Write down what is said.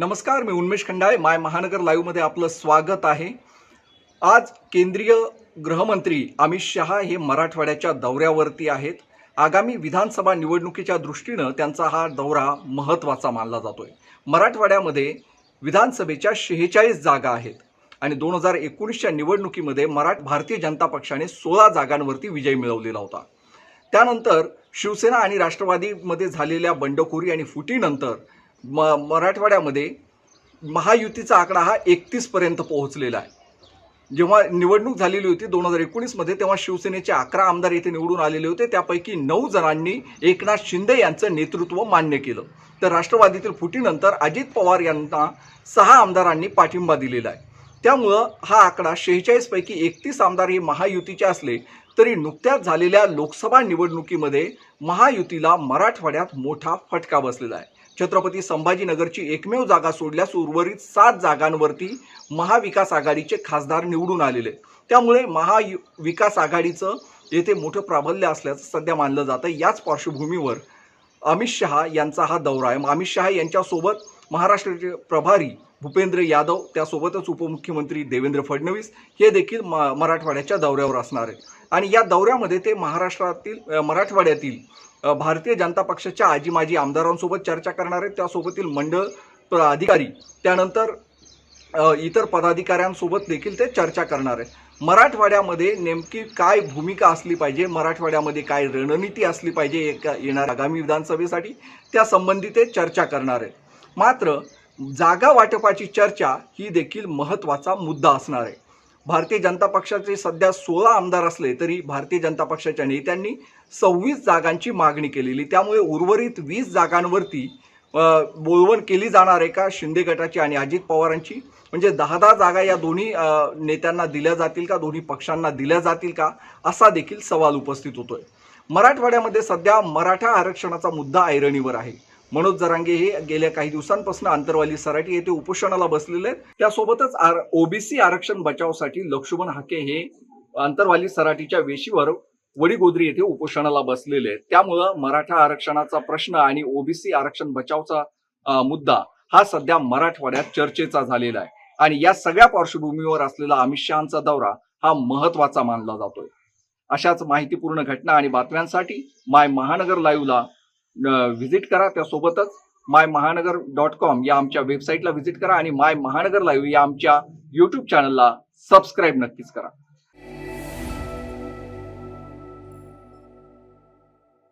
नमस्कार मी उन्मेष खंडाळे. माय महानगर लाईव्हमध्ये आपलं स्वागत आहे. आज केंद्रीय गृहमंत्री अमित शहा हे मराठवाड्याच्या दौऱ्यावरती आहेत. आगामी विधानसभा निवडणुकीच्या दृष्टीनं त्यांचा हा दौरा महत्त्वाचा मानला जातो आहे मराठवाड्यामध्ये विधानसभेच्या शेहेचाळीस जागा आहेत आणि दोन हजार एकोणीसच्या निवडणुकीमध्ये मराठ भारतीय जनता पक्षाने सोळा जागांवरती विजय मिळवलेला होता. त्यानंतर शिवसेना आणि राष्ट्रवादीमध्ये झालेल्या बंडखोरी आणि फुटीनंतर म मराठवाड्यामध्ये महायुतीचा आकडा हा एकतीसपर्यंत पोहोचलेला आहे. जेव्हा निवडणूक झालेली होती दोन हजार एकोणीसमध्ये तेव्हा शिवसेनेचे अकरा आमदार येथे निवडून आलेले होते. त्यापैकी नऊ जणांनी एकनाथ शिंदे यांचं नेतृत्व मान्य केलं. तर राष्ट्रवादीतील फुटीनंतर अजित पवार यांना सहा आमदारांनी पाठिंबा दिलेला आहे. त्यामुळं हा आकडा शेहेचाळीसपैकी एकतीस आमदार हे महायुतीचे असले तरी नुकत्याच झालेल्या लोकसभा निवडणुकीमध्ये महायुतीला मराठवाड्यात मोठा फटका बसलेला आहे. छत्रपती संभाजीनगरची एकमेव जागा सोडल्यास उर्वरित सात जागांवरती महाविकास आघाडीचे खासदार निवडून आलेले. त्यामुळे त्यामुळे महाविकास आघाडीचं येथे मोठं प्राबल्य असल्याचं सध्या मानलं जातं. याच पार्श्वभूमीवर अमित शहा यांचा हा दौरा आहे. अमित शहा यांच्यासोबत महाराष्ट्राचे प्रभारी भूपेंद्र यादव त्यासोबतच उपमुख्यमंत्री देवेंद्र फडणवीस हे देखील म मराठवाड्याच्या दौऱ्यावर असणार आहेत. आणि या दौऱ्यामध्ये ते महाराष्ट्रातील मराठवाड्यातील भारतीय जनता पक्षाच्या आजी माजी आमदारांसोबत चर्चा करणार आहेत. त्यासोबतील मंडळ प्र- अधिकारी त्यानंतर इतर पदाधिकाऱ्यांसोबत देखील ते चर्चा करणार आहेत. मराठवाड्यामध्ये नेमकी काय भूमिका असली पाहिजे? मराठवाड्यामध्ये काय रणनीती असली पाहिजे? एका येणाऱ्या आगामी विधानसभेसाठी? त्या संबंधी ते चर्चा करणार आहेत. मात्र जागा वाटपाची चर्चा ही देखील महत्त्वाचा मुद्दा असणार आहे. भारतीय जनता पक्षाचे सध्या सोळा आमदार असले तरी भारतीय जनता पक्षाच्या नेत्यांनी सव्वीस जागांची मागणी केलेली. त्यामुळे उर्वरित वीस जागांवरती बोलवण केली जाणार आहे का शिंदे गटाची आणि अजित पवारांची? म्हणजे दहा दहा जागा या दोन्ही नेत्यांना दिल्या जातील का? दोन्ही पक्षांना दिल्या जातील का? असा देखील सवाल उपस्थित होतोय. मराठवाड्यामध्ये सध्या मराठा आरक्षणाचा मुद्दा ऐरणीवर आहे. मनोज जरांगे हे गेल्या काही दिवसांपासून आंतरवाली सराटी येथे उपोषणाला बसलेले आहेत. त्यासोबतच आर ओबीसी आरक्षण बचावसाठी लक्ष्मण हाके हे आंतरवाली सराटीच्या वेशीवर वडीगोद्री येथे उपोषणाला बसलेले आहेत. त्यामुळं मराठा आरक्षणाचा प्रश्न आणि ओबीसी आरक्षण बचावचा मुद्दा हा सध्या मराठवाड्यात चर्चेचा झालेला आहे. आणि या सगळ्या पार्श्वभूमीवर असलेला अमित शहाचा दौरा हा महत्त्वाचा मानला जातोय. अशाच माहितीपूर्ण घटना आणि बातम्यांसाठी माय महानगर लाईव्हला व्हिजिट करा त्यासोबतच माय महानगर डॉट कॉम या आमच्या वेबसाईटला व्हिजिट करा आणि माय महानगर लाईव्ह या आमच्या युट्यूब चॅनलला सबस्क्राईब नक्कीच करा.